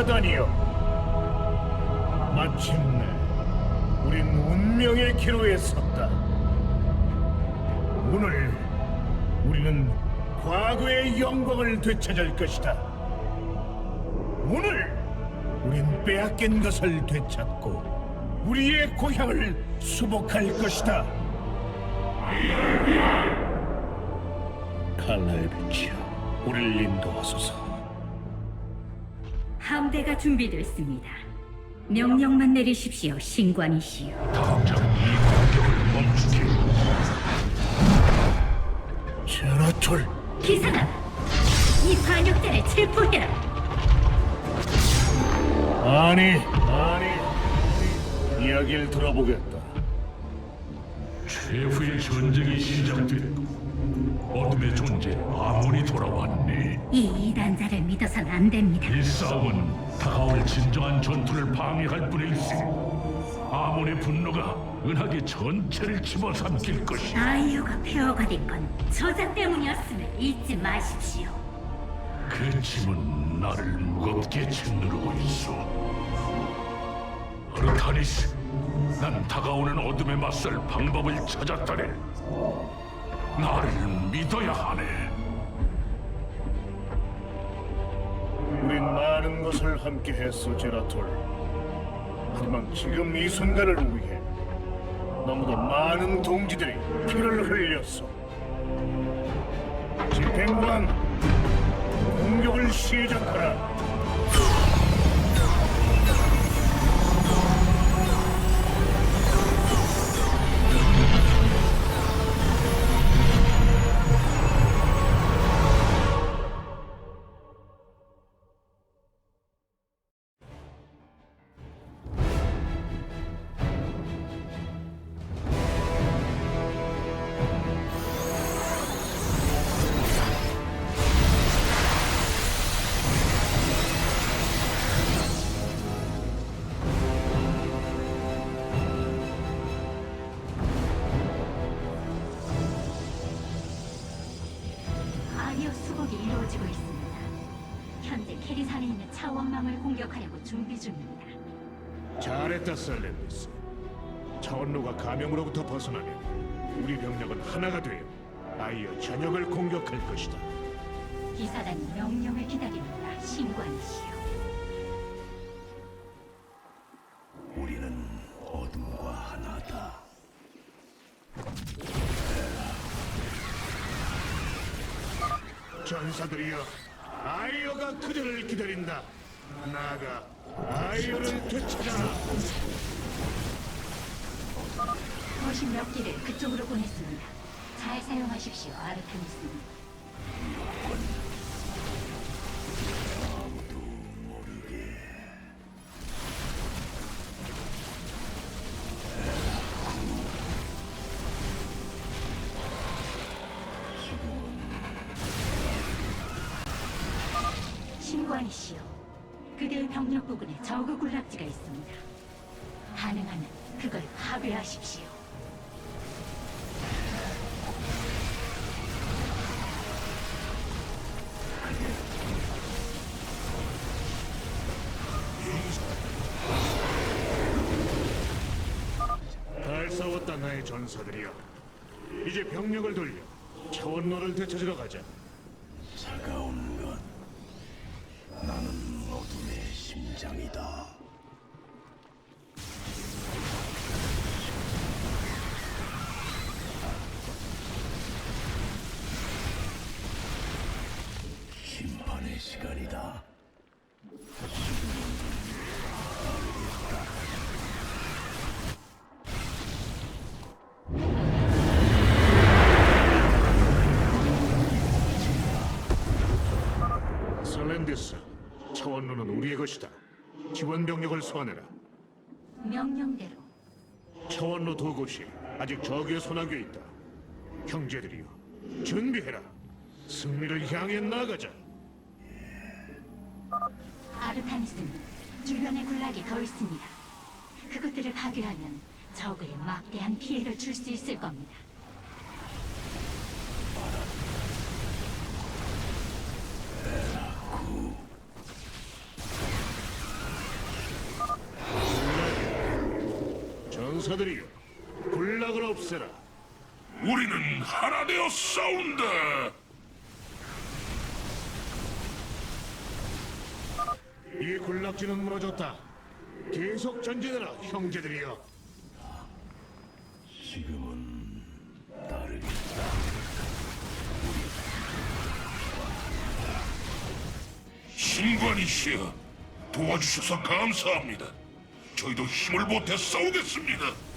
수단이여. 마침내 우린 운명의 기로에 섰다. 오늘 우리는 과거의 영광을 되찾을 것이다. 오늘 우린 빼앗긴 것을 되찾고 우리의 고향을 수복할 것이다. 칼라의 빛이여, 우리를 인도하소서. 함대가 준비됐습니다. 명령만 내리십시오, 신관이시여. 당장 이 공격을 멈추게. 제라톨, 기사가 이 반역자를 체포해라. 아니, 아니, 이야기를 들어보겠다. 최후의 전쟁이 시작됐고 어둠의 존재 아몬이 돌아왔네. 이 이단자를 믿어서는 안 됩니다. 이 싸움은 다가올 진정한 전투를 방해할 뿐일세. 아몬의 분노가 은하계 전체를 집어삼킬 것이야. 아이유가 폐허가 된 건 저자 때문이었음을 잊지 마십시오. 그 짐은 나를 무겁게 짓누르고 있어. 아르타니스, 난 다가오는 어둠에 맞설 방법을 찾았다네. 나를 믿어야 하네. 우린 많은 것을 함께 했어, 제라톨. 하지만 지금 이 순간을 위해 너무도 많은 동지들이 피를 흘렸어. 집행관, 공격을 시작하라. 차원망을 공격하려고 준비 중입니다. 잘했다, 셀렌디스. 차원로가 감염으로부터 벗어나면 우리 병력은 하나가 되어 아이어 전역을 공격할 것이다. 기사단이 명령을 기다립니다. 신관이시여. 우리는 어둠과 하나다. 전사들이여, 아이어가 그들을 기다린다. 나아가 아이어를 되찾아라. 거신 몇 기를 그쪽으로 보냈습니다. 잘 사용하십시오, 아르테미스. 신관이시여, 그대의 병력 부근에 저그 군락지가 있습니다. 가능하면 그걸 파괴하십시오. 잘 싸웠다 나의 전사들이여. 이제 병력을 돌려 차원로를 되찾으러 가자. 심장이다. 심판의 시간이다. 설렌디스, 차원로는 우리의 것이다. 지원 병력을 소환해라. 명령대로 차원로 두 곳이 아직 적의 손아귀에 있다. 형제들이여, 준비해라. 승리를 향해 나가자. 아르타니스는 주변에 군락이 더 있습니다. 그것들을 파괴하면 적에 막대한 피해를 줄 수 있을 겁니다. 전사들이여, 군락을 없애라. 우리는 하나 되어 싸운다. 이 군락지는 무너졌다. 계속 전진해라, 형제들이여. 지금은 다르겠다. 신관이시여, 도와주셔서 감사합니다. 저희도 힘을 보태 싸우겠습니다.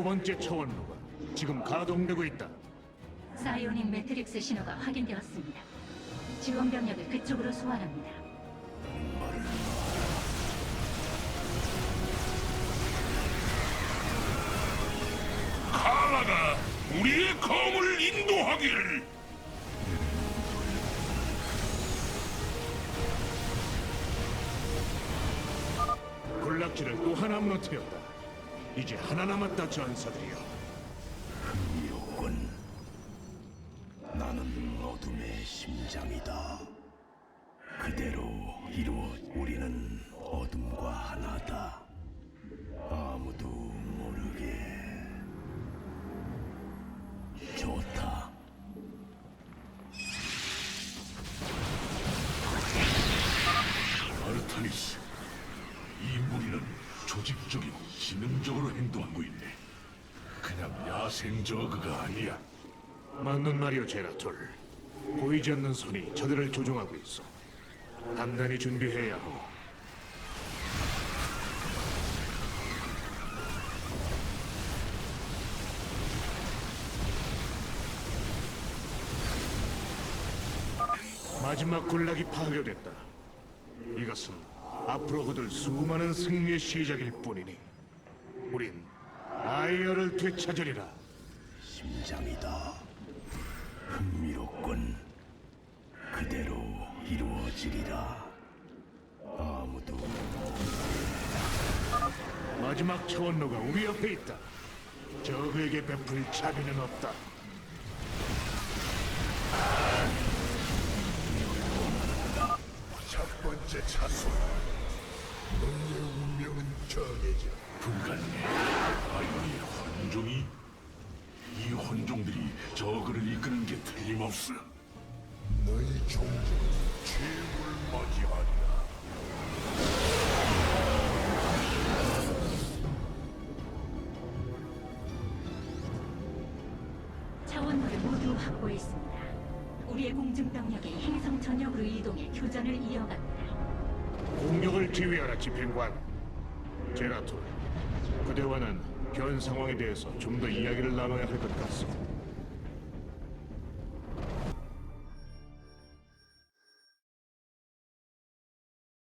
두 번째 차원로가 지금 가동되고 있다. 사이오닉 매트릭스 신호가 확인되었습니다. 지원 병력을 그쪽으로 소환합니다. 카라가 우리의 검을 인도하기를. 군락지를 또 하나 무너뜨렸다. 이제 하나 남았다, 전사들이여. 이로군. 나는 어둠의 심장이다. 그대로 이루어 우리는 어둠과 하나다. 아무도 모르게. 좋다. 아르타니스, 조직적이고 지능적으로 행동하고 있네. 그냥 야생 저그가 아니야. 맞는 말이오, 제라톨. 보이지 않는 손이 저들을 조종하고 있어. 단단히 준비해야 하고. 마지막 군락이 파괴됐다. 이것은 앞으로 거둘 수많은 승리의 시작일 뿐이니 우린 아이어를 되찾으리라. 심장이다. 흥미롭군. 그대로 이루어지리라. 아무도 마지막 차원로가 우리 옆에 있다. 적에게 베풀 자비는 없다. 첫 번째 차수. 너의 운명은 정해져. 불가능해. 아이의 혼종이? 이 혼종들이 저그를 이끄는 게 틀림없어. 너희 종족은 죄물 맞이하리라. 차원로를 모두 확보했습니다. 우리의 공중 병력이 행성 전역으로 이동해 교전을 이어갑니다. 공격을 지휘하라, 집행관. 제라토, 그대와는 현 상황에 대해서 좀 더 이야기를 나눠야 할 것 같소.